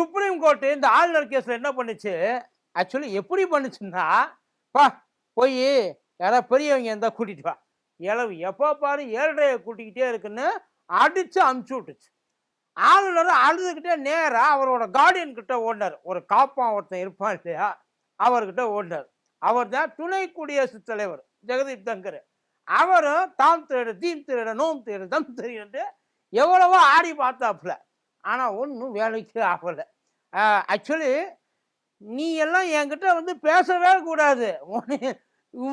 Supreme court இந்த ஆளுநர் கேஸில் என்ன பண்ணுச்சு? ஆக்சுவலி எப்படி பண்ணுச்சுன்னா பா போய் யாராவது பெரியவங்க இருந்தால் கூட்டிகிட்டு வா. இளவு எப்போ பாரு ஏழ்றைய கூட்டிக்கிட்டே இருக்குன்னு அடிச்சு அமுச்சு விட்டுச்சு. ஆளுநர் அழுதுகிட்டே நேராக அவரோட கார்டியன் கிட்ட ஓடினார். ஒரு காப்பான் ஒருத்தன் இருப்பான் இல்லையா? அவர்கிட்ட ஓடினார். அவர் தான் துணை குடியரசுத் தலைவர் ஜெகதீப் தங்கர். அவரும் தாம் திருட தீம் திருட நோம் திருட தம் திருட்டு எவ்வளவோ ஆடி பார்த்தாப்புல. ஆனால் ஒன்றும் வேலைக்கு ஆகலை. ஆக்சுவலி நீ எல்லாம் என்கிட்ட வந்து பேசவே கூடாது.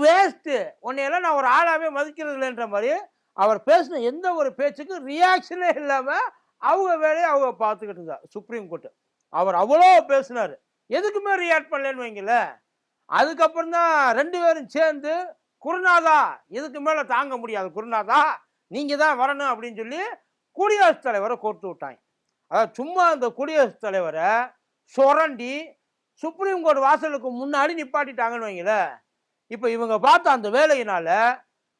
வேஸ்ட்டு உன்னையெல்லாம் நான் ஒரு ஆளாகவே மதிக்கிறது இல்லைன்ற மாதிரி அவர் பேசின எந்த ஒரு பேச்சுக்கும் ரியாக்ஷனே இல்லாமல் அவங்க வேலையை அவங்க பார்த்துக்கிட்டு இருந்தா சுப்ரீம் கோர்ட்டு அவர் அவ்வளோ பேசினார். எதுக்குமே ரியாக்ட் பண்ணலன்னு வைங்களேன் அதுக்கப்புறம் தான் ரெண்டு பேரும் சேர்ந்து குருநாதா இதுக்கு மேலே தாங்க முடியாது குருநாதா நீங்கள் தான் வரணும் அப்படின்னு சொல்லி குடியரசுத் தலைவரை கோர்த்து விட்டாங்க. அதாவது சும்மா அந்த குடியரசுத் தலைவரை சுரண்டி சுப்ரீம் கோர்ட் வாசலுக்கு முன்னாடி நிப்பாட்டிட்டாங்கன்னு வைங்களேன் இப்போ இவங்க பார்த்த அந்த வேலையினால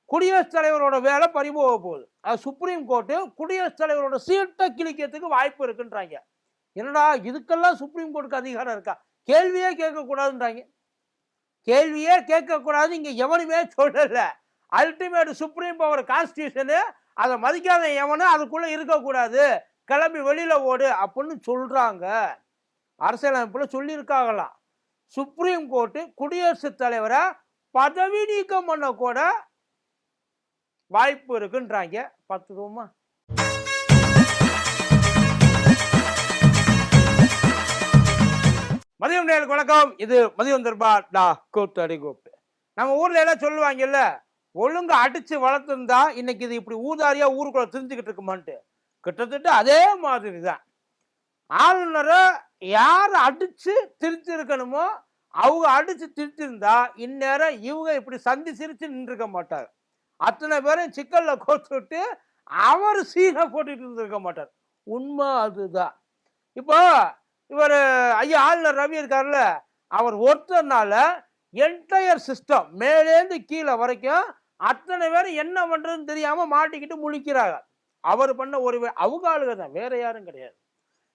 குடியரசுத் தலைவரோட வேலை பறிபோக போகுது. அது சுப்ரீம் கோர்ட்டு குடியரசுத் தலைவரோட சீட்டை கிழிக்கிறதுக்கு வாய்ப்பு இருக்குன்றாங்க. என்னடா இதுக்கெல்லாம் சுப்ரீம் கோர்ட்டுக்கு அதிகாரம் இருக்கா? கேள்வியே கேட்கக்கூடாதுன்றாங்க. கேள்வியே கேட்கக்கூடாது இங்கே எவனுமே சொல்லலை. அல்டிமேட் சுப்ரீம் பவர் கான்ஸ்டியூஷனு அதை மதிக்காத எவனும் அதுக்குள்ளே இருக்கக்கூடாது. கிளம்பி வெளியில் ஓடு அப்படின்னு சொல்கிறாங்க அரசியலமைப்பில் சொல்லியிருக்காங்களாம் சுப்ரீம் கோர்ட்டு குடியரசுத் தலைவரை பதவி நீக்கம் பண்ண கூட வாய்ப்பு இருக்குன்றாங்க. பார்த்துருவோமா மதியம் நேருக்கு வணக்கம். இது மதியம் தர்பா டா கூத்து அடி கூப்பிட்டு நம்ம ஊர்ல எல்லாம் சொல்லுவாங்கல்ல ஒழுங்கு அடிச்சு வளர்த்துருந்தா இன்னைக்கு இது இப்படி ஊதாரியா ஊருக்குள்ள தெரிஞ்சுக்கிட்டு இருக்குமான்ட்டு. கிட்டத்தட்ட அதே மாதிரி தான் ஆளுநரை யார் அடித்து திருத்திருக்கணுமோ அவங்க அடித்து திருத்திருந்தா இந்நேரம் இவங்க இப்படி சந்தி சிரிச்சு நின்றுக்க மாட்டார். அத்தனை பேரும் சிக்கலில் கோர்த்து விட்டு அவர் சீனை போட்டுட்டு இருந்திருக்க மாட்டார். உண்மை அதுதான். இப்போ இவர் ஐயா ஆளுநர் ரவி இருக்கார்ல அவர் ஒருத்தர்னால என்டையர் சிஸ்டம் மேலேந்து கீழே வரைக்கும் அத்தனை பேரும் என்ன பண்ணுறதுன்னு தெரியாமல் மாட்டிக்கிட்டு முழிக்கிறாங்க. அவர் பண்ண ஒரு அவங்க ஆளுக தான் வேற யாரும் கிடையாது.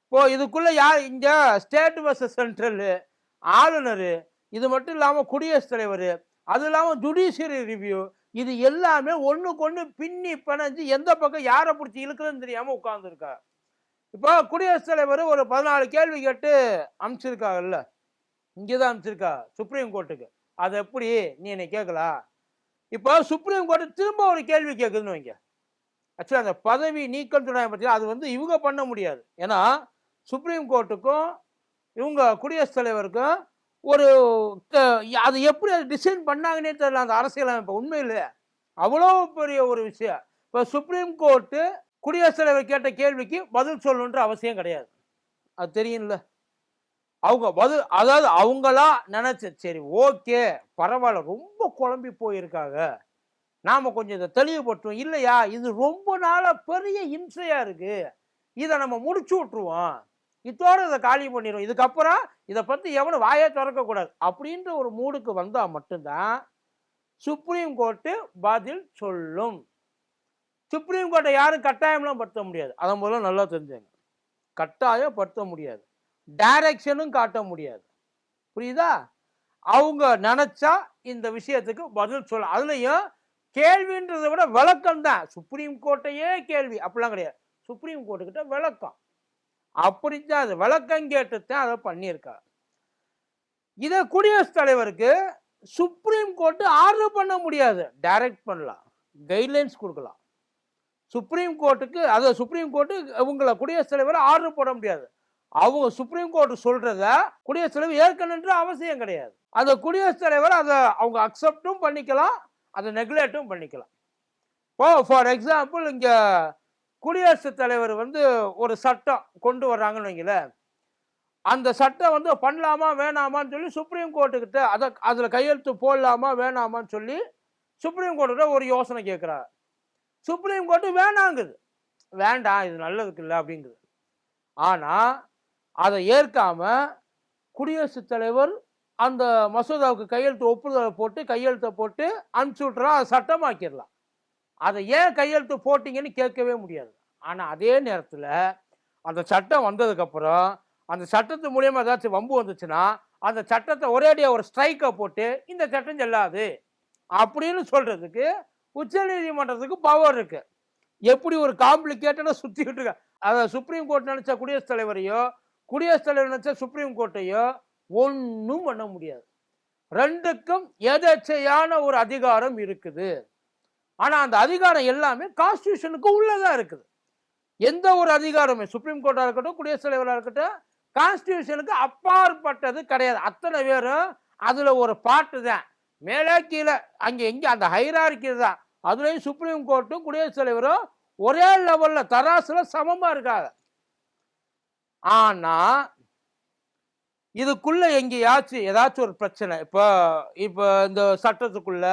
இப்போ இதுக்குள்ள யார் இங்க ஸ்டேட் வர்சஸ் சென்ட்ரல் ஆளுநர் இது மட்டும் இல்லாம குடியரசுத் தலைவர் அது இல்லாம ஜுடிஷியரி ரிவ்யூ இது எல்லாமே ஒன்றுக்கு ஒன்று பின்னி பிணைஞ்சு எந்த பக்கம் யாரை பிடிச்சி இழுக்குதுன்னு தெரியாமல் உட்கார்ந்துருக்கா இப்போ குடியரசுத் தலைவர் ஒரு பதினாலு கேள்வி கேட்டு அனுப்பிச்சிருக்காங்கல்ல இங்கே தான் அனுப்பிச்சிருக்கா சுப்ரீம் கோர்ட்டுக்கு அது எப்படி நீ என்னை கேட்கலாம் இப்போ சுப்ரீம் கோர்ட்டு திரும்ப ஒரு கேள்வி கேட்குதுன்னு வைங்க. ஆக்சுவலாக அந்த பதவி நீக்கம் சொன்னாங்க பற்றியா அது வந்து இவங்க பண்ண முடியாது. ஏன்னா சுப்ரீம் கோர்ட்டுக்கும் இவங்க குடியரசுத் தலைவருக்கும் ஒரு அது எப்படி அது டிசைன் பண்ணாங்கன்னே தெரியல. அந்த அரசியலமைப்பு உண்மையில் அவ்வளோ பெரிய ஒரு விஷயம். இப்போ சுப்ரீம் கோர்ட்டு குடியரசுத் தலைவர் கேட்ட கேள்விக்கு பதில் சொல்லணுன்ற அவசியம் கிடையாது. அது தெரியும்ல. அவங்க பதில் அதாவது அவங்களா நினச்ச சரி ஓகே பரவாயில்ல ரொம்ப குழம்பி போயிருக்காங்க. நாம் கொஞ்சம் இதை தெளிவுபடுத்துவோம். இல்லையா? இது ரொம்ப நாளாக பெரிய இம்சையாக இருக்குது இதை நம்ம முடிச்சு விட்ருவோம் இத்தோடு இதை காலி பண்ணிடுவோம். இதுக்கப்புறம் இதை பற்றி எவனும் வாயே திறக்கக்கூடாது அப்படின்ற ஒரு மூடுக்கு வந்தால் மட்டும்தான் சுப்ரீம் கோர்ட்டு பதில் சொல்லும். சுப்ரீம் கோர்ட்டை யாரும் கட்டாயம்லாம் படுத்த முடியாது. அதை முதல்ல நல்லா தெரிஞ்சுங்க. கட்டாயப்படுத்த முடியாது. டைரக்ஷனும் காட்ட முடியாது. புரியுதா? அவங்க நினச்சா இந்த விஷயத்துக்கு பதில் சொல்ல. அதுலேயும் கேள்வின்றதை விட விளக்கம் தான் சுப்ரீம் கோர்ட்டையே கேள்வி. அப்படிலாம் கிடையாது. சுப்ரீம் கோர்ட்டுக்கிட்ட விளக்கம். அப்படித்தான் அது விளக்கம் கேட்டு தான் அதை பண்ணியிருக்கா இதை குடியரசுத் தலைவருக்கு சுப்ரீம் கோர்ட்டு ஆர்டர் பண்ண முடியாது. டைரக்ட் பண்ணலாம். கைட்லைன்ஸ் கொடுக்கலாம். சுப்ரீம் கோர்ட்டுக்கு அதை சுப்ரீம் கோர்ட்டு இவங்களை குடியரசுத் தலைவர் ஆர்டர் போட முடியாது. அவங்க சுப்ரீம் கோர்ட் சொல்றத குடியரசுத் தலைவர் ஏற்கனவே அவசியம் கிடையாது. அந்த குடியரசுத் தலைவர் அதை அவங்க அக்செப்டும் பண்ணிக்கலாம். அதை நெக்லேட்டும் பண்ணிக்கலாம். இப்போ ஃபார் எக்ஸாம்பிள் இங்கே குடியரசுத் தலைவர் வந்து ஒரு சட்டம் கொண்டு வர்றாங்கன்னு வைங்களேன். அந்த சட்டம் வந்து பண்ணலாமா வேணாமான்னு சொல்லி சுப்ரீம் கோர்ட்டுக்கிட்ட அதை அதில் கையெழுத்து போடலாமா வேணாமான்னு சொல்லி சுப்ரீம் கோர்ட்டுக்கிட்ட ஒரு யோசனை கேட்குறாரு. சுப்ரீம் கோர்ட்டு வேணாங்குது. வேண்டாம் இது நல்லதுக்கு இல்லை அப்படிங்குது. ஆனால் அதை ஏற்காம குடியரசுத் தலைவர் அந்த மசோதாவுக்கு கையெழுத்து ஒப்புதலை போட்டு கையெழுத்தை போட்டு அனுப்பிச்சி விட்றலாம் அதை சட்டமாக்கிடலாம். அதை ஏன் கையெழுத்து போட்டிங்கன்னு கேட்கவே முடியாது. ஆனால் அதே நேரத்தில் அந்த சட்டம் வந்ததுக்கப்புறம் அந்த சட்டத்து மூலியமாக ஏதாச்சும் வம்பு வந்துச்சுன்னா அந்த சட்டத்தை ஒரேடியாக ஒரு ஸ்ட்ரைக்கை போட்டு இந்த சட்டம் செல்லாது அப்படின்னு சொல்கிறதுக்கு உச்சநீதிமன்றத்துக்கு பவர் இருக்குது எப்படி ஒரு காம்ப்ளிகேட்டடாக சுற்றிக்கிட்டு இருக்க அதை சுப்ரீம் கோர்ட் நினச்ச குடியரசுத் தலைவரையோ குடியரசுத் தலைவர் நினச்ச சுப்ரீம் கோர்ட்டையோ ஒன்றும் பண்ண முடியாது. ரெண்டுக்கும் எதேச்சையான ஒரு அதிகாரம் இருக்குது. ஆனால் அந்த அதிகாரம் எல்லாமே கான்ஸ்டியூஷனுக்கு உள்ளதாக இருக்குது. எந்த ஒரு அதிகாரமே சுப்ரீம் கோர்ட்டாக இருக்கட்டும் குடியரசுத் தலைவராக இருக்கட்டும் கான்ஸ்டியூஷனுக்கு அப்பாற்பட்டது கிடையாது. அத்தனை பேரும் அதில் ஒரு பாட்டு தான். மேலே கீழே அங்கே எங்கே அந்த ஹைரார்க்கி தான். அதுலேயும் சுப்ரீம் கோர்ட்டும் குடியரசுத் தலைவரும் ஒரே லெவலில் தராசில் சமமாக இருக்காங்க. ஆனால் இதுக்குள்ள எங்கேயாச்சும் ஏதாச்சும் ஒரு பிரச்சனை. இப்போ இப்போ இந்த சட்டத்துக்குள்ள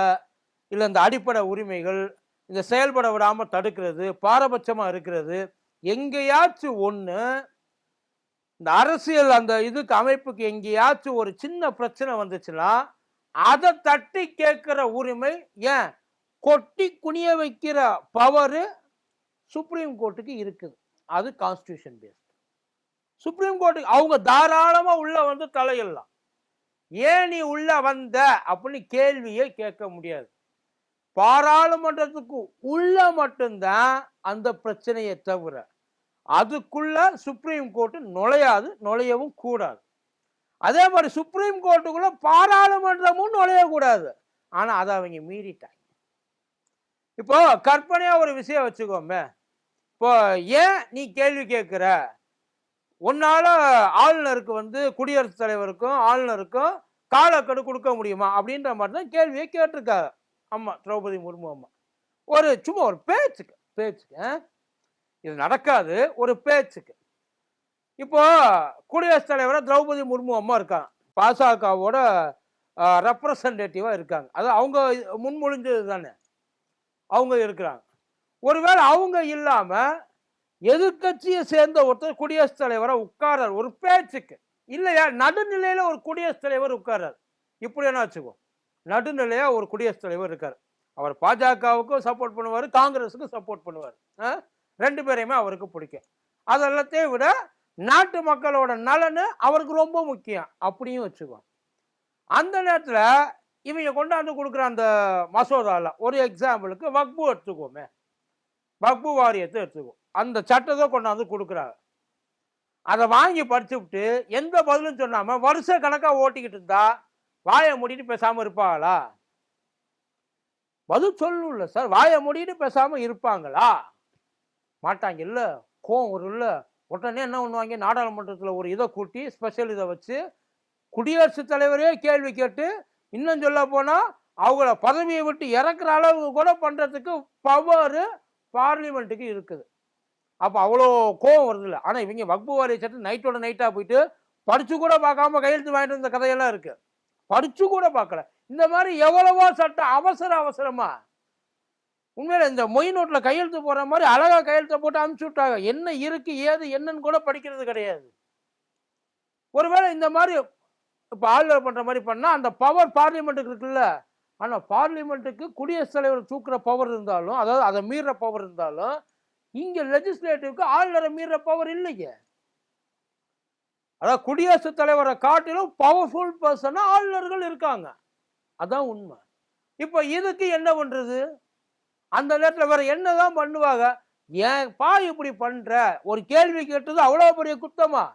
இல்லை இந்த அடிப்படை உரிமைகள் இந்த செயல்பட விடாமல் தடுக்கிறது பாரபட்சமாக இருக்கிறது எங்கேயாச்சும் ஒன்று இந்த அரசியல் அந்த இதுக்கு அமைப்புக்கு எங்கேயாச்சும் ஒரு சின்ன பிரச்சனை வந்துச்சுன்னா அதை தட்டி கேட்குற உரிமை ஏன்? கொட்டி குனிய வைக்கிற பவரு சுப்ரீம் கோர்ட்டுக்கு இருக்குது. அது கான்ஸ்டியூஷன் பேஸ் சுப்ரீம் கோர்ட்டுக்கு அவங்க தாராளமா உள்ள வந்து தலையிடலாம். ஏன் நீ உள்ள வந்த அப்படின்னு கேள்வியே கேட்க முடியாது. பாராளுமன்றத்துக்கு உள்ள மட்டும்தான் அந்த பிரச்சனையை தவிர அதுக்குள்ள சுப்ரீம் கோர்ட்டு நுழையாது நுழையவும் கூடாது. அதே மாதிரி சுப்ரீம் கோர்ட்டுக்குள்ள பாராளுமன்றமும் நுழையக்கூடாது. ஆனால் அதை அவங்க மீறிட்டாங்க. இப்போ கற்பனையாக ஒரு விஷயம் வச்சுக்கோமே. இப்போ ஏன் நீ கேள்வி கேட்குற? உன்னால ஆளுநருக்கு வந்து குடியரசுத் தலைவருக்கும் ஆளுநருக்கும் காலக்கெடு கொடுக்க முடியுமா? அப்படின்ற மாதிரி தான் கேள்வியை கேட்டிருக்காரு. அம்மா திரௌபதி முர்மு அம்மா. ஒரு சும்மா ஒரு பேச்சுக்கு பேச்சுக்கு ஆ? இது நடக்காது. ஒரு பேச்சுக்கு. இப்போ குடியரசுத் தலைவராக திரௌபதி முர்மு அம்மா இருக்காங்க. பாசகவோட ரெப்ரசன்டேட்டிவாக இருக்காங்க. அது அவங்க முன்மொழிஞ்சது தானே. அவங்க இருக்கிறாங்க. ஒருவேளை அவங்க இல்லாமல் எதிர்க்கட்சியை சேர்ந்த ஒருத்தர் குடியரசுத் தலைவரை உட்கார்றார். ஒரு பேச்சுக்கு. இல்லையா? நடுநிலையில் ஒரு குடியரசுத் தலைவர் உட்கார்றார். இப்படி என்ன வச்சுக்கோ. நடுநிலையாக ஒரு குடியரசுத் தலைவர் இருக்கார். அவர் பாஜகவுக்கும் சப்போர்ட் பண்ணுவார் காங்கிரஸுக்கும் சப்போர்ட் பண்ணுவார். ரெண்டு பேரையுமே அவருக்கு பிடிக்கும். அதெல்லாத்தையும் விட நாட்டு மக்களோட நலனு அவருக்கு ரொம்ப முக்கியம். அப்படியும் வச்சுக்கோ. அந்த நேரத்தில் இவங்க கொண்டாந்து கொடுக்குற அந்த மசோதாவில் ஒரு எக்ஸாம்பிளுக்கு வக்பு எடுத்துக்கோமே. வக்பு வாரியத்தை எடுத்துக்கோ. அந்த சட்டத்தை கொண்டாந்து கொடுக்குறாங்க. அதை வாங்கி படிச்சுவிட்டு எந்த பதிலும் சொல்லாமல் வருஷ கணக்காக ஓட்டிக்கிட்டு இருந்தா வாயை மூடிட்டு பேசாமல் இருப்பாங்களா பதில் சொல்லணும்ல சார். வாயை மூடிட்டு பேசாமல் இருப்பாங்களா? மாட்டாங்க. இல்லை கோவம் ஒரு இல்லை உடனே என்ன பண்ணுவாங்க? நாடாளுமன்றத்தில் ஒரு இதை கூட்டி ஸ்பெஷல் இதை வச்சு குடியரசுத் தலைவரே கேள்வி கேட்டு இன்னும் சொல்ல போனால் அவங்கள பதவியை விட்டு இறக்குற அளவு கூட பண்ணுறதுக்கு பவர் பார்லிமெண்ட்டுக்கு இருக்குது. அப்போ அவ்வளோ கோவம் வருது இல்லை ஆனால் இவங்க வக்பு வாரிய சட்டம் நைட்டோட நைட்டாக போயிட்டு படித்து கூட பார்க்காம கையெழுத்து வாங்கிட்டு வந்த கதையெல்லாம் இருக்குது படித்து கூட பார்க்கல. இந்த மாதிரி எவ்வளவோ சட்டம் அவசர அவசரமாக உண்மையில இந்த மொய் நோட்டில் கையெழுத்து போடுற மாதிரி அழகாக கையெழுத்தை போட்டு அனுப்பிச்சி விட்டாங்க. என்ன இருக்குது ஏது என்னன்னு கூட படிக்கிறது கிடையாது. ஒருவேளை இந்த மாதிரி இப்போ ஆளுநர் பண்ணுற மாதிரி பண்ணால் அந்த பவர் பார்லிமெண்ட்டுக்கு இருக்குல்ல. ஆனால் பார்லிமெண்ட்டுக்கு குடியரசுத் தலைவர் தூக்குற பவர் இருந்தாலும் அதாவது அதை மீற பவர் இருந்தாலும் இங்கே லெஜிஸ்லேட்டிவ்க்கு ஆளுநரை மீற பவர் இல்லைங்க அதாவது குடியரசுத் தலைவரை காட்டிலும் பவர்ஃபுல் பர்சனாக ஆளுநர்கள் இருக்காங்க. அதான் உண்மை. இப்போ இதுக்கு என்ன பண்ணுறது அந்த நேரத்தில் வேற என்னதான் பண்ணுவாங்க? ஏன் பா இப்படி பண்ணுற ஒரு கேள்வி கேட்டது அவ்வளோ பெரிய குத்தமா?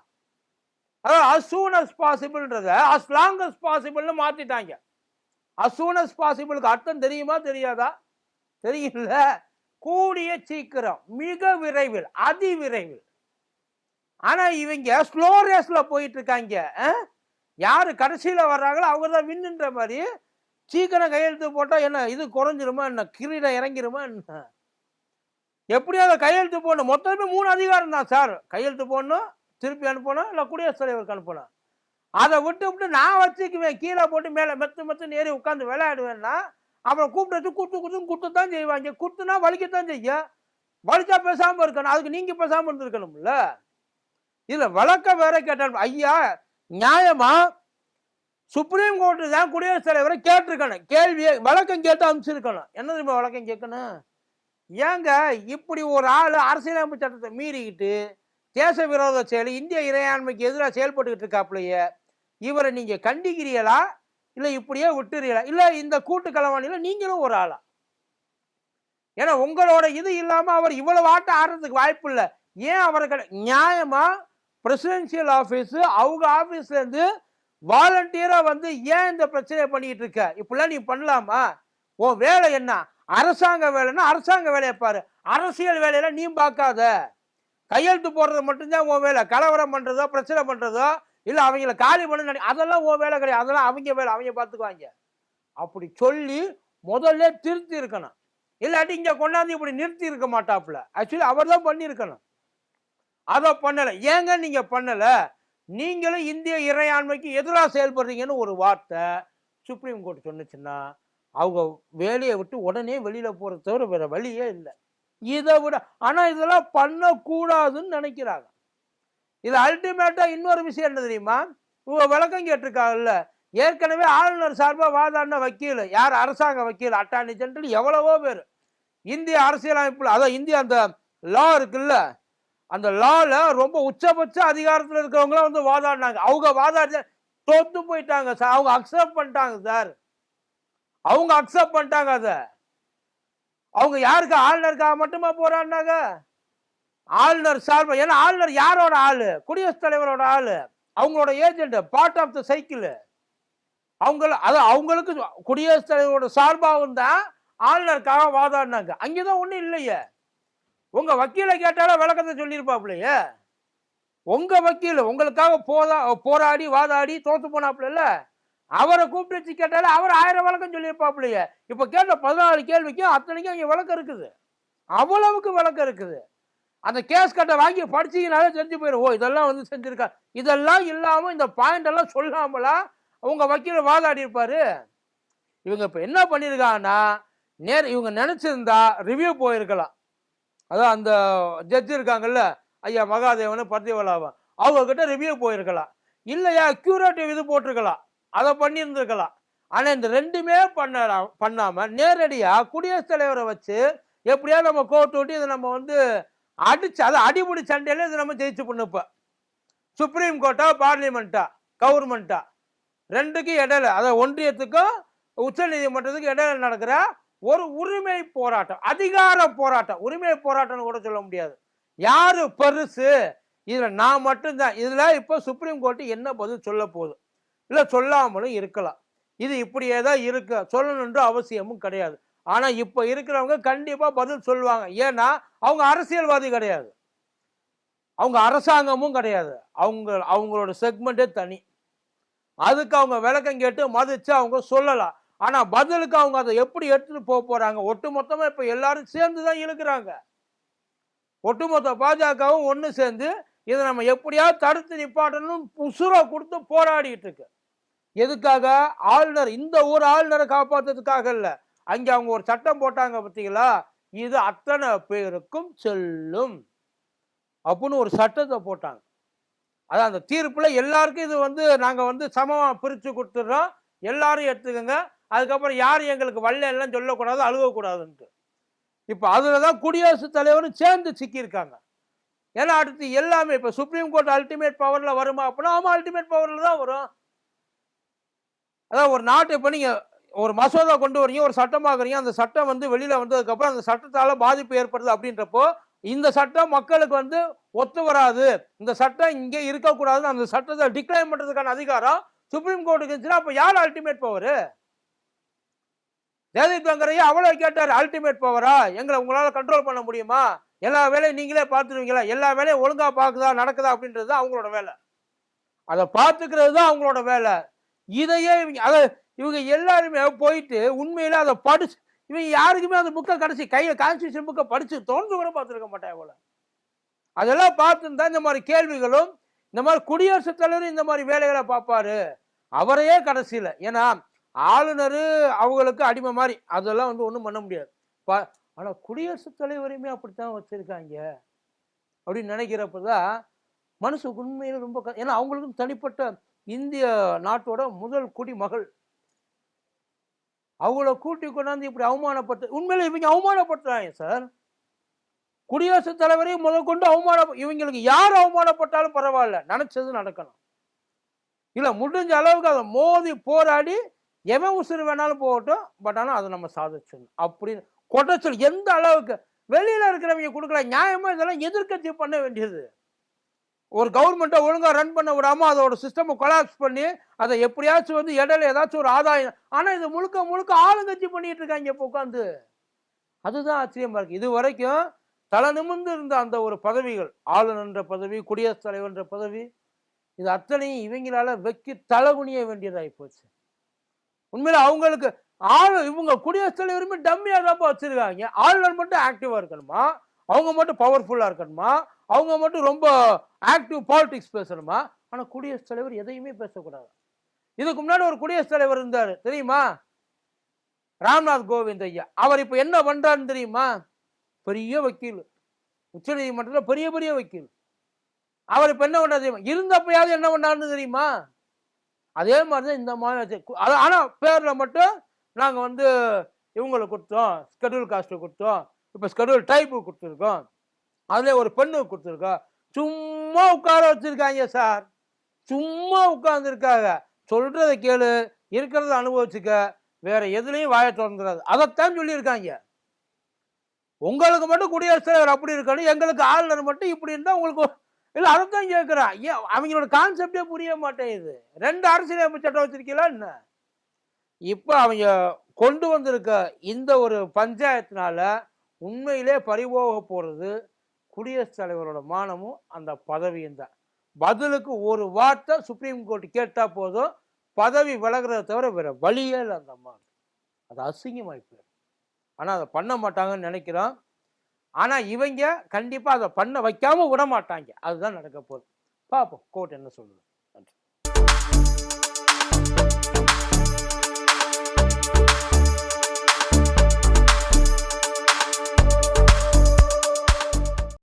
அதாவது அஸ் சூன் அஸ் பாசிபிள்ன்றத அஸ் லாங் அஸ் பாசிபிள்னு மாற்றிட்டாங்க அஸ் சூன் அஸ் பாசிபிளுக்கு அர்த்தம் தெரியுமா தெரியாதா? தெரியல. கூடிய சீக்கிரம் மிக விரைவில் அதி விரைவில். ஆனா இவங்க ஸ்லோ ரேஸ்ல போயிட்டு இருக்காங்க. யாரு கடைசியில வர்றாங்களோ அவங்க தான் வின்னுன்ற மாதிரி. சீக்கிரம் கையெழுத்து போட்டா என்ன இது குறைஞ்சிருமா என்ன கிரீடம் இறங்கிருமா என்ன? எப்படியாவது கையெழுத்து போடணும். மொத்தமே மூணு அதிகாரம் தான் சார் கையெழுத்து போடணும் திருப்பி அனுப்பணும் இல்லை குடியரசுத் தலைவருக்கு அனுப்பணும். அதை விட்டு விட்டு நான் வச்சுக்குவேன். கீழே போட்டு மேலே மெத்து மெத்துன்னு ஏறி உட்காந்து விளையாடுவேன்னா அப்புறம் கூப்பிட்டு கொடுத்து கொடுத்து கொடுத்து தான் செய்வாங்க. கொடுத்துனா வலிக்கத்தான் செய்யும் வலிச்சா பேசாமல் இருக்கணும். அதுக்கு நீங்கள் பேசாமல் இருந்திருக்கணும்ல. இதில் வழக்க வேற கேட்டால் ஐயா நியாயமா? சுப்ரீம் கோர்ட்டு தான் குடியரசுத் தலைவரை கேட்டிருக்கணும். கேள்வியை வழக்கம் கேட்டு அனுப்பிச்சிருக்கணும். என்ன தெரியுமா வழக்கம் கேட்கணும்? ஏங்க இப்படி ஒரு ஆள் அரசியலமைப்பு சட்டத்தை மீறிக்கிட்டு தேச விரோத செயல் இந்திய இறையாண்மைக்கு எதிராக செயல்பட்டுக்கிட்டு இருக்காப்புலையே இவரை நீங்கள் கண்டிக்கிறீங்களா இல்லை இப்படியே விட்டுறீங்களா? இல்லை இந்த கூட்டு கலவாணியில் நீங்களும் ஒரு ஆளா? ஏன்னா உங்களோட இது இல்லாமல் அவர் இவ்வளவு ஆட்டம் ஆடுறதுக்கு வாய்ப்பு இல்லை. ஏன் அவரை நியாயமாக பிரசிடென்சியல் ஆஃபீஸு அவங்க ஆஃபீஸ்லேருந்து வாலண்டியராக வந்து ஏன் இந்த பிரச்சனையை பண்ணிட்டு இருக்க? இப்படிலாம் நீ பண்ணலாமா? ஓ வேலை என்ன? அரசாங்க வேலைன்னா அரசாங்க வேலையை பாரு. அரசியல் வேலையில நீ பார்க்காத. கையெழுத்து போடுறது மட்டும்தான் உன் வேலை. கலவரம் பண்ணுறதோ பிரச்சனை பண்ணுறதோ இல்லை அவங்கள காலி பண்ண நினை அதெல்லாம் ஓ வேலை கிடையாது. அதெல்லாம் அவங்க வேலை அவங்க பார்த்துக்குவாங்க. அப்படி சொல்லி முதல்ல திருத்தி இருக்கணும் இல்லாட்டி இங்கே கொண்டாந்து இப்படி நிறுத்தி இருக்க மாட்டாப்புல. ஆக்சுவலி அவர் தான் பண்ணியிருக்கணும். அதை பண்ணலை. ஏங்க நீங்கள் பண்ணலை? நீங்களும் இந்திய இறையாண்மைக்கு எதிராக செயல்படுறீங்கன்னு ஒரு வார்த்தை சுப்ரீம் கோர்ட் சொன்னுச்சுன்னா அவங்க வேலையை விட்டு உடனே வெளியில் போகிறத தவிர வேற வழியே இல்லை. இதை விட ஆனால் இதெல்லாம் பண்ணக்கூடாதுன்னு நினைக்கிறாங்க. இது அல்டிமேட்டாக இன்னொரு விஷயம் என்ன தெரியுமா? இவங்க விளக்கம் கேட்டிருக்காங்கல்ல. ஏற்கனவே ஆளுநர் சார்பாக வாதாடின வக்கீல். யார்? அரசாங்க வக்கீல் அட்டார்னி ஜெனரல் எவ்வளவோ பேர். இந்திய அரசியலமைப்பில் அதான் இந்திய அந்த லா இருக்குல்ல. அந்த லாவில் ரொம்ப உச்சபட்ச அதிகாரத்தில் இருக்கிறவங்களாம் வந்து வாதாடினாங்க. அவங்க வாதாடி தோத்து போயிட்டாங்க சார் அவங்க அக்செப்ட் பண்ணிட்டாங்க சார் அவங்க அக்செப்ட் பண்ணிட்டாங்க அதை. அவங்க யாருக்கு? ஆளுநருக்காக மட்டுமா போராடினாங்க? ஆளுநர் சார்பாக ஏன்னா ஆளுநர் யாரோட ஆள்? குடியரசுத் தலைவரோட ஆள். அவங்களோட agent part of the cycle அவங்க அது அவங்களுக்கு குடியரசுத் தலைவரோட சார்பாகவும் தான் ஆளுநருக்காக வாதாடினாங்க. அங்கே தான் ஒன்றும் இல்லையே. உங்கள் வக்கீலை கேட்டாலும் விளக்கத்தை சொல்லியிருப்பாப்புலையே உங்கள் வக்கீல் உங்களுக்காக போதா போராடி வாதாடி தோற்று போனாப்புல அவரை கூப்பிட்டு வச்சு கேட்டாலும் அவர் ஆயிரம் விளக்கம் சொல்லியிருப்பாப்லையே. இப்போ கேட்ட பதினாலு கேள்விக்கும் அத்தனைக்கும் அங்கே விளக்கம் இருக்குது. அவ்வளவுக்கு விளக்கம் இருக்குது. அந்த கேஸ் கட்டை வாங்கி படிச்சீங்கனாலே தெரிஞ்சு போயிடும் ஓ இதெல்லாம் வந்து செஞ்சுருக்கா. இதெல்லாம் இல்லாமல் இந்த பாயிண்ட் எல்லாம் சொல்லாமலா அவங்க வக்கீல் வாதாடி இருப்பார்? இவங்க இப்போ என்ன பண்ணியிருக்காங்கன்னா நேர் இவங்க நினச்சிருந்தா ரிவ்யூ போயிருக்கலாம். அதான் அந்த ஜட்ஜ் இருக்காங்கல்ல ஐயா மகாதேவனு பர்த்திவலாவன் அவங்கக்கிட்ட ரிவ்யூ போயிருக்கலாம். இல்லையா க்யூரேட்டிவ் இது போட்டிருக்கலாம். அதை பண்ணியிருந்துருக்கலாம். ஆனால் இந்த ரெண்டுமே பண்ண பண்ணாமல் நேரடியாக குடியரசுத் தலைவரை வச்சு எப்படியா நம்ம கோர்ட் விட்டு இதை நம்ம வந்து அடிச்சு அதை அடிமுடி சண்டையில இது நம்ம ஜெயிச்சு பண்ணுப்ப சுப்ரீம் கோர்ட்டா பார்லிமெண்ட்டா கவர்மெண்ட்டா ரெண்டுக்கும் இடையில அதாவது ஒன்றியத்துக்கும் உச்ச நீதிமன்றத்துக்கும் இடையில நடக்கிற ஒரு உரிமை போராட்டம் அதிகார போராட்டம். உரிமை போராட்டம்னு கூட சொல்ல முடியாது. யார் பெருசு? இதில் நான் மட்டும்தான். இதில் இப்போ சுப்ரீம் கோர்ட்டு என்ன பதில் சொல்ல போகுது? இல்லை சொல்லாமலும் இருக்கலாம். இது இப்படியே தான் இருக்கு. சொல்லணுன்ற அவசியமும் கிடையாது. ஆனால் இப்போ இருக்கிறவங்க கண்டிப்பாக பதில் சொல்லுவாங்க. ஏன்னா அவங்க அரசியல்வாதி கிடையாது. அவங்க அரசாங்கமும் கிடையாது. அவங்க அவங்களோட செக்மெண்ட்டே தனி. அதுக்கு அவங்க விளக்கம் கேட்டு மதிச்சு அவங்க சொல்லலாம். ஆனால் பதிலுக்கு அவங்க அதை எப்படி எடுத்துகிட்டு போக போகிறாங்க ஒட்டு மொத்தமாக இப்போ எல்லாரும் சேர்ந்து தான் இழுக்கிறாங்க ஒட்டுமொத்த பாஜகவும் ஒன்று சேர்ந்து இதை நம்ம எப்படியாவது தடுத்து நிப்பாட்டணும் உசுரை கொடுத்து போராடிட்டு இருக்கு. எதுக்காக? ஆளுநர் இந்த ஊர் ஆளுநரை காப்பாற்றுறதுக்காக இல்லை. அங்கே அவங்க ஒரு சட்டம் போட்டாங்க பார்த்தீங்களா இது அத்தனை பேருக்கும் செல்லும். அப்படின்னு ஒரு சட்டத்தை போட்டாங்க. அதான் அந்த தீர்ப்பில் எல்லாருக்கும் இது வந்து நாங்கள் வந்து சமமாக பிரித்து கொடுத்துட்றோம். எல்லாரும் எடுத்துக்கோங்க. அதுக்கப்புறம் யாரும் எங்களுக்கு வல்ல எல்லாம் சொல்லக்கூடாது அழுகக்கூடாதுன்ட்டு. இப்போ அதில் தான் குடியரசுத் தலைவரும் சேர்ந்து சிக்கியிருக்காங்க. ஏன்னா அடுத்து எல்லாமே இப்போ சுப்ரீம் கோர்ட் அல்டிமேட் பவரில் வருமா அப்படின்னா ஆமாம் அல்டிமேட் பவரில் தான் வரும். அதான் ஒரு நாட்டை இப்போ நீங்கள் ஒரு மசோதா கொண்டு வரீங்க ஒரு சட்டமாகறீங்க அந்த சட்டம் வந்து வெளியில் வந்ததுக்கப்புறம் அந்த சட்டத்தால் பாதிப்பு ஏற்படுது அப்படின்றப்போ இந்த சட்டம் மக்களுக்கு வந்து ஒத்து வராது. இந்த சட்டம் இங்கே இருக்கக்கூடாதுன்னு அந்த சட்டத்தை டிக்ளைன் பண்ணுறதுக்கான அதிகாரம் சுப்ரீம் கோர்ட்டுக்கு இருந்துச்சுன்னா அப்போ யார் அல்டிமேட் பவர் ஜெயதீப் தங்கரையா அவ்வளோ கேட்டார் அல்டிமேட் பவரா எங்களை உங்களால் கண்ட்ரோல் பண்ண முடியுமா? எல்லா வேலையும் நீங்களே பார்த்துருவீங்களா? எல்லா வேலையும் ஒழுங்காக பார்க்குதா நடக்குதா அப்படின்றது தான் அவங்களோட வேலை. அதை பார்த்துக்கிறது தான் அவங்களோட வேலை. இதையே அதை இவங்க எல்லாருமே போயிட்டு உண்மையில அதை படிச்சு இவங்க யாருக்குமே அந்த புக்கை கடைசி கையில் கான்ஸ்டியூஷன் புக்கை படிச்சு தோன்று கூட பார்த்துருக்க மாட்டேன் போல. அதெல்லாம் பார்த்துருந்தா இந்த மாதிரி கேள்விகளும் இந்த மாதிரி குடியரசுத் தலைவர் இந்த மாதிரி வேலைகளை பார்ப்பாரு. அவரையே கடைசியில் ஏன்னா ஆளுநர் அவங்களுக்கு அடிமை மாதிரி அதெல்லாம் வந்து ஒன்றும் பண்ண முடியாது. ப ஆனால் குடியரசுத் தலைவரையுமே அப்படித்தான் வச்சிருக்காங்க. அப்படின்னு நினைக்கிறப்ப தான் மனசு உண்மையில ரொம்ப ஏன்னா அவங்களுக்கும் தனிப்பட்ட இந்திய நாட்டோட முதல் குடிமகள் அவங்கள கூட்டி கொண்டாந்து இப்படி அவமானப்பட்டு உண்மையில் இவங்க அவமானப்படுத்துறாங்க சார் குடியரசுத் தலைவரையும் முதல் கொண்டு அவமான இவங்களுக்கு யார் அவமானப்பட்டாலும் பரவாயில்ல நினச்சது நடக்கணும். இல்லை முடிஞ்ச அளவுக்கு அதை மோதி போராடி எவன் உசுறு வேணாலும் போகட்டும் பட் ஆனால் அதை நம்ம சாதிச்சிடணும் அப்படின்னு கொட்டச்சொல். எந்த அளவுக்கு? வெளியில் இருக்கிறவங்க கொடுக்குற நியாயமாக இதெல்லாம் எதிர்கட்சி பண்ண வேண்டியது. ஒரு கவர்மெண்ட்டை ஒழுங்காக ரன் பண்ண விடாமல் அதோட சிஸ்டமை கொலாப்ஸ் பண்ணி அதை எப்படியாச்சும் வந்து இடையில ஏதாச்சும் ஒரு ஆதாயம். ஆனால் இது முழுக்க முழுக்க ஆளுங்கட்சி பண்ணிட்டு இருக்காங்க இப்போ உட்காந்து அதுதான் ஆச்சரியமாக இருக்குது இது வரைக்கும் தலை நிமிர்ந்து இருந்த அந்த ஒரு பதவிகள் ஆளுநர்ன்ற பதவி குடியரசுத் தலைவர்ன்ற பதவி இது அத்தனையும் இவங்களால வெக்கி தலகுனிய வேண்டியதாகி போச்சு. உண்மையில அவங்களுக்கு ஆளு இவங்க குடியரசுத் தலைவருமே டம்மியாக தான் வச்சிருக்காங்க. ஆளுநர் மட்டும் ஆக்டிவாக இருக்கணுமா? அவங்க மட்டும் பவர்ஃபுல்லாக இருக்கணுமா? அவங்க மட்டும் ரொம்ப ஆக்டிவ் பாலிடிக்ஸ் பேசணுமா? ஆனால் குடியரசுத் தலைவர் எதையுமே பேசக்கூடாது. இதுக்கு முன்னாடி ஒரு குடியரசுத் தலைவர் இருந்தார் தெரியுமா? ராம்நாத் கோவிந்த் ஐயா. அவர் இப்போ என்ன பண்ணுறாருன்னு தெரியுமா? பெரிய வக்கீல். உச்சநீதிமன்றத்தில் பெரிய பெரிய வக்கீல். அவர் இப்போ என்ன பண்ணாரு தெரியுமா? இருந்தப்பயாவது என்ன பண்ணாருன்னு தெரியுமா? அதே மாதிரி தான் இந்த மாதிரி அது ஆனால் பேரில் மட்டும் நாங்கள் வந்து இவங்களுக்கு கொடுத்தோம் ஸ்கெடியூல் காஸ்ட்டு கொடுத்தோம். இப்போ ஸ்கெடியூல் டைப்பு கொடுத்துருக்கோம். அதில் ஒரு பெண்ணு கொடுத்துருக்கோம் சும்மா உட்கார வச்சுருக்காங்க சார். சும்மா உட்காந்துருக்காங்க சொல்கிறத கேளு இருக்கிறத அனுபவிச்சுக்க. வேற எதுலேயும் வாயை திறந்துடாது. அதைத்தான் சொல்லியிருக்காங்க. உங்களுக்கு மட்டும் குடியரசுத் தலைவர் அப்படி இருக்கணும். எங்களுக்கு ஆளுநர் மட்டும் இப்படி இருந்தால் உங்களுக்கு இல்லை அதைத்தான் கேட்குறான் ஏன் அவங்களோட கான்செப்டே புரிய மாட்டேங்குது. ரெண்டு அரசியலமைப்பு சட்டம் வச்சிருக்கீங்களா என்ன? இப்போ அவங்க கொண்டு வந்திருக்க இந்த ஒரு பஞ்சாயத்தினால உண்மையிலே பறிபோக போகிறது குடியரசுத் தலைவரோட மானமும் அந்த பதவியும் தான். பதிலுக்கு ஒரு வார்த்தை சுப்ரீம் கோர்ட் கேட்டால் போதும் பதவி விலகிறத தவிர வேறு வழியே இல்லை அந்த அம்மா. அது அசிங்கமாய் போயிடும். ஆனால் அதை பண்ண மாட்டாங்கன்னு நினைக்கிறோம். ஆனால் இவங்க கண்டிப்பாக அதை பண்ண வைக்காமல் விட மாட்டாங்க. அதுதான் நடக்க போகுது. பார்ப்போம் கோர்ட் என்ன சொல்லுது.